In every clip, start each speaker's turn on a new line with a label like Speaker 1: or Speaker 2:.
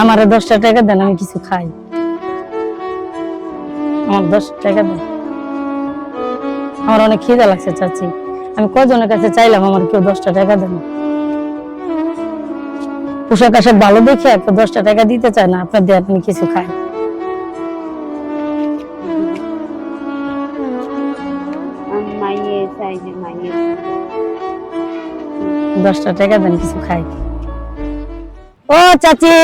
Speaker 1: আমারে দশটা টাকা দেন আমি কিছু খাই। আমার দশ টাকা দেন। আমার অনেক খিদা লাগছে চাচি। আমি কজনের কাছে চাইলাম আমার কেউ দশটা টাকা দেন। পোশাক আশাক ভালো দেখে একটা দশটা টাকা দিতে চায় না আপনার দিয়ে আপনি কিছু খাই। দশটা টাকা দেন কিছু খাই। ও চাচি!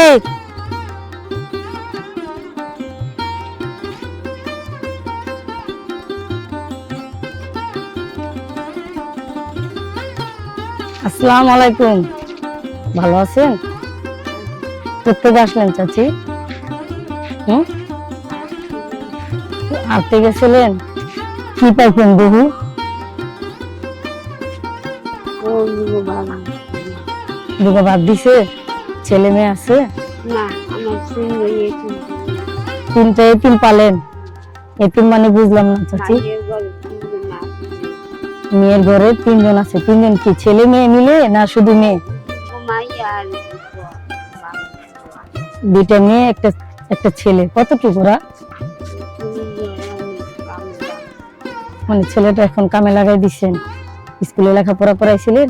Speaker 1: আসসালামু আলাইকুম। ভালো আছেন? কোথেকে আসলেন চাচি? হুম? গেছিলেন? কি পাইছেন বহু? দুটো ভাত দিছে? ছেলে মেয়ে আছে? তিনটা এতিম পালেন। এতিম মানে বুঝলাম না চাচি। মেয়ের ঘরে তিনজন আছে। তিনজন কি ছেলে মেয়ে মিলে না শুধু মেয়ে? দুইটা মেয়ে, একটা একটা ছেলে। কতটুকু ওরা? মানে ছেলেটা এখন কামে লাগাই দিচ্ছেন স্কুলে লেখাপড়া করাইছিলেন?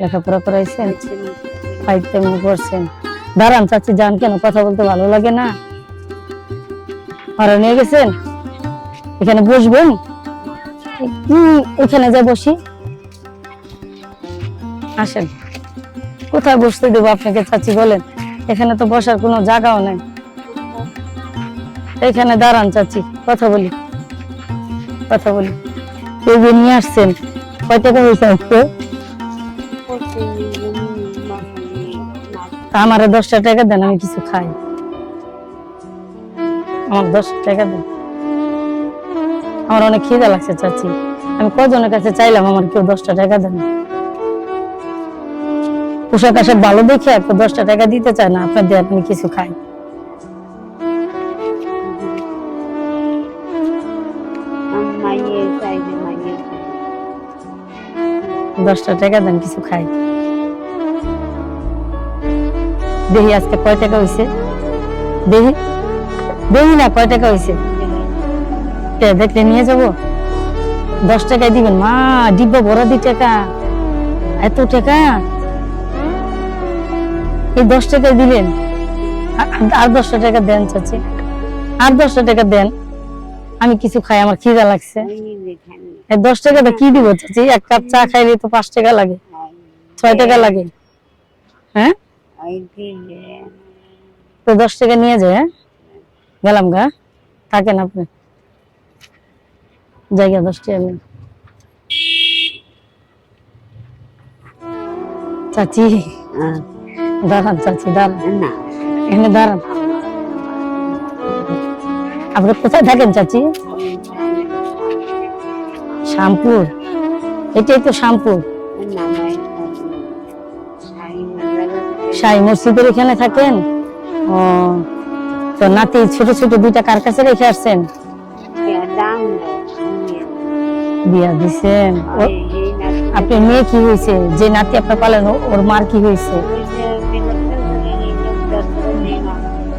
Speaker 1: লেখাপড়া করাইছেন? টাইম করছেন। দাঁড়ান চাচি, যান কেন? কথা বলতে ভালো লাগে না। আর নিয়ে গেছেন? এখানে বসবেন? এখানে যা বসি। আসেন। কোথায় বসতে দেবো আপনাকে চাচি বলেন? এখানে তো বসার কোনো জায়গাও নাই। এখানে দাঁড়ান চাচি, কথা বলি। কথা বলি। এই নিয়ে আসছেন। কয় টাকা হয়েছে আজকে? আমারে দশটা টাকা দেন, আমি কিছু খাই। আমার দশটা টাকা দেন। আমার অনেক খিদা লাগছে, চাচি। আমি কজনের কাছে চাইলাম আমার কেউ দশটা টাকা দেন পোশাক আশাক ভালো দেখে একটা দশটা টাকা দিতে চায় না, আপনার দিয়ে আপনি কিছু খাই। দশটা টাকা দেন, কিছু খাই। দেখি আজকে কয় টাকা হয়েছে দেখি দেখি না, কয় টাকা হয়েছে দেখলে নিয়ে যাব। দশ টাকায় দিবেন। মা ডিব্বা ভরা দি টাকা। এত টাকা? এই দশ টাকায় দিলেন। আর- দশটা টাকা দেন চাচি। আর দশটা টাকা দেন। আমি কিছু খাই আমার খিদা লাগছে। দশ টাকাটা কি দিব চাচি? এক কাপ চা খাইলে তো পাঁচ টাকা লাগে। ছয় টাকা লাগে। হ্যাঁ? তো দশ টাকা নিয়ে যায় হ্যাঁ? গেলাম গা। থাকেন আপনি। জায়গা দশ টাকা নিন। চাচি দাঁড়ান চাচি দাঁড়ান।
Speaker 2: না।
Speaker 1: এখানে দাঁড়ান। আপনি কোথায় থাকেন চাচি? শ্যামপুর। এটাই তো শ্যামপুর। শাহী মসজিদের এখানে থাকেন? ও তো নাতি ছোট ছোট দুইটা কার কাছে রেখে আসছেন? বিয়া দিছেন ও- আপনি মেয়ে কি হয়েছে? যে নাতি আপনার পালেন, ওর মার কি হয়েছে?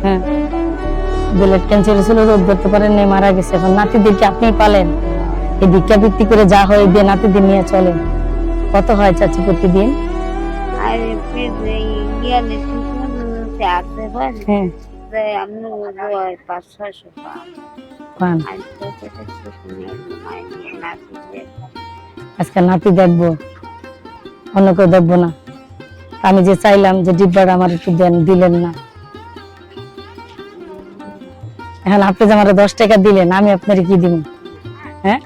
Speaker 1: হ্যাঁ। ব্লাড ক্যান্সার ছিল, রোগ ধরতে পারেন নাই, মারা গেছে। এখন নাতিদেরকে আপনি পালেন। এই ভিক্ষা ভিত্তি করে যা হয় দিয়ে নাতিদের নিয়ে চলেন। কত হয় চাচি প্রতিদিন? হ্যাঁ।
Speaker 2: নাচে
Speaker 1: আজকে নাতি দেখব অন্য কেউ দেখব না। আমি যে চাইলাম যে ডিব্বাটা আমার একটু দেন দিলেন না। এখন আপনি যে আমার দশ টাকা দিলেন আমি আপনার কি দিব? হ্যাঁ?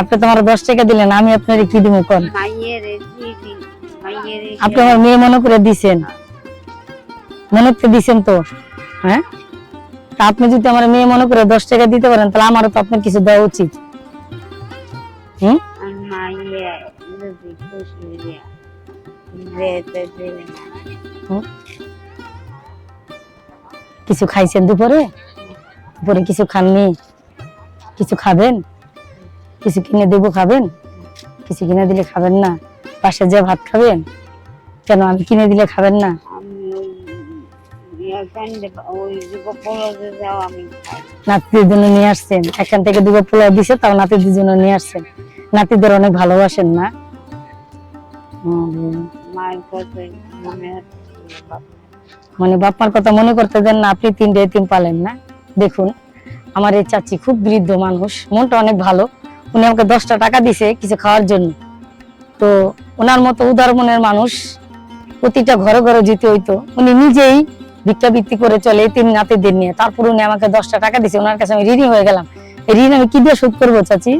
Speaker 1: আপনি তো আমার দশ টাকা দিলেন আমি আপনার কি দিব কোন?
Speaker 2: মাইয়ের
Speaker 1: আপনি আমার মেয়ে মনে করে দিছেন। মনে করে দিছেন তো হ্যাঁ? আপনি যদি আমার মেয়ে মনে করে দশ টাকা দিতে পারেন, তাহলে আমারও তো আপনার কিছু দেওয়া উচিত? কিছু খাইছেন দুপুরে? দুপুরে কিছু খাননি? কিছু খাবেন? কিছু কিনে দেবো খাবেন? কিছু কিনে দিলে খাবেন না? পাশে যে ভাত খাবেন? কেন আমি কিনে দিলে খাবেন না? নাতিদের জন্য নিয়ে আসছেন। এখান থেকে দুটো পোলাও দিছে তাও নাতিদের জন্য নিয়ে আসছেন। নাতিদের অনেক ভালোবাসেন না?
Speaker 2: মনে
Speaker 1: বাপ্পার কথা মনে করতে দেন না আপনি তিনটে এতিম পালেন না। দেখুন আমার এই চাচি খুব বৃদ্ধ মানুষ মনটা অনেক ভালো। উনি আমাকে দশটা টাকা দিছে কিছু খাওয়ার জন্য। তো ওনার মতো উদার মনের মানুষ প্রতিটা ঘরে ঘরে যেতে হইতো। উনি নিজেই ভিক্ষাবৃত্তি করে চলে তিন নাতিদের নিয়ে। তারপর উনি আমাকে দশটা টাকা দিছে, ওনার কাছে আমি ঋণী হয়ে গেলাম। ঋণ আমি কি দিয়ে শোধ করব, চাচি?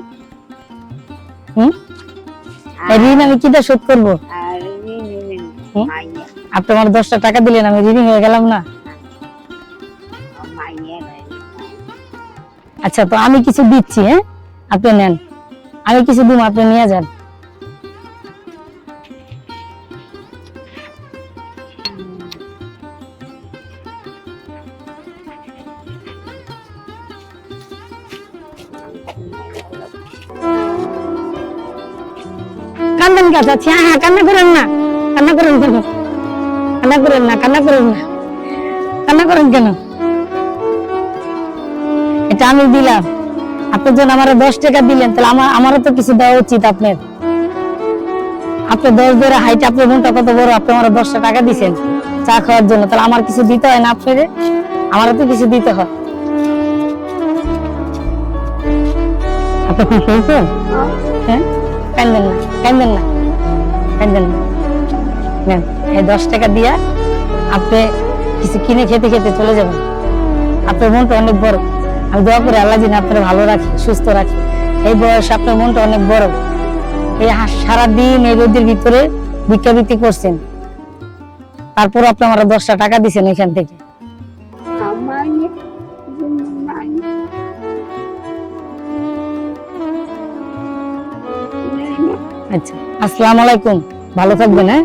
Speaker 1: ঋণ আমি কি দিয়ে শোধ করব? আপনি আমার দশটা টাকা দিলেন, আমি ঋণী হয়ে গেলাম না? আচ্ছা তো আমি কিছু দিচ্ছি হ্যাঁ? আপনি নেন। আমি কিছু দিব, আপনি নিয়ে যান। কান্দেন কে হ্যাঁ কান্না করেন না। কান্না করেন কেন কান্না করেন না, কান্না করেন না। কান্না করেন কেন? এটা আমি দিলাম। আপনি যখন আমার দশ টাকা দিলেন, তাহলে আমার আমারও তো কিছু দেওয়া উচিত আপনার। আপনি দশ ধরে হাইট আপনার মনটা কত বড়, আপনি আমার দশটা টাকা দিছেন চা খাওয়ার জন্য, তাহলে আমার কিছু দিতে হয় না আপনাদের আমারও তো কিছু দিতে হয়। আপনি খুশি হয়েছেন হ্যাঁ? কান্দেন না কান্দেন না। কান্দেন নেন, এই দশ টাকা দিয়া আপনি কিছু কিনে খেতে খেতে চলে যাবেন। আপনার মনটা অনেক বড়। আমি করে আল্লাহ ভালো রাখি, সুস্থ রাখি। এই আপনার মনটা অনেক বড়। এই সারাদিন এই রোদের ভিতরে ভিক্ষাবৃত্তি করছেন। তারপর আপনি আমার দশটা টাকা দিছেন এখান থেকে। আচ্ছা আসসালামু আলাইকুম। ভালো থাকবেন হ্যাঁ?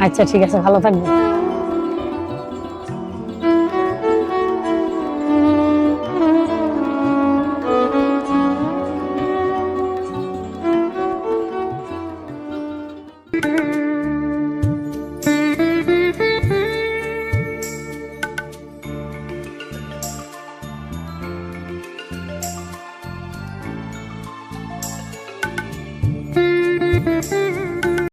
Speaker 1: আচ্ছা ঠিক আছে ভালো থাকবেন।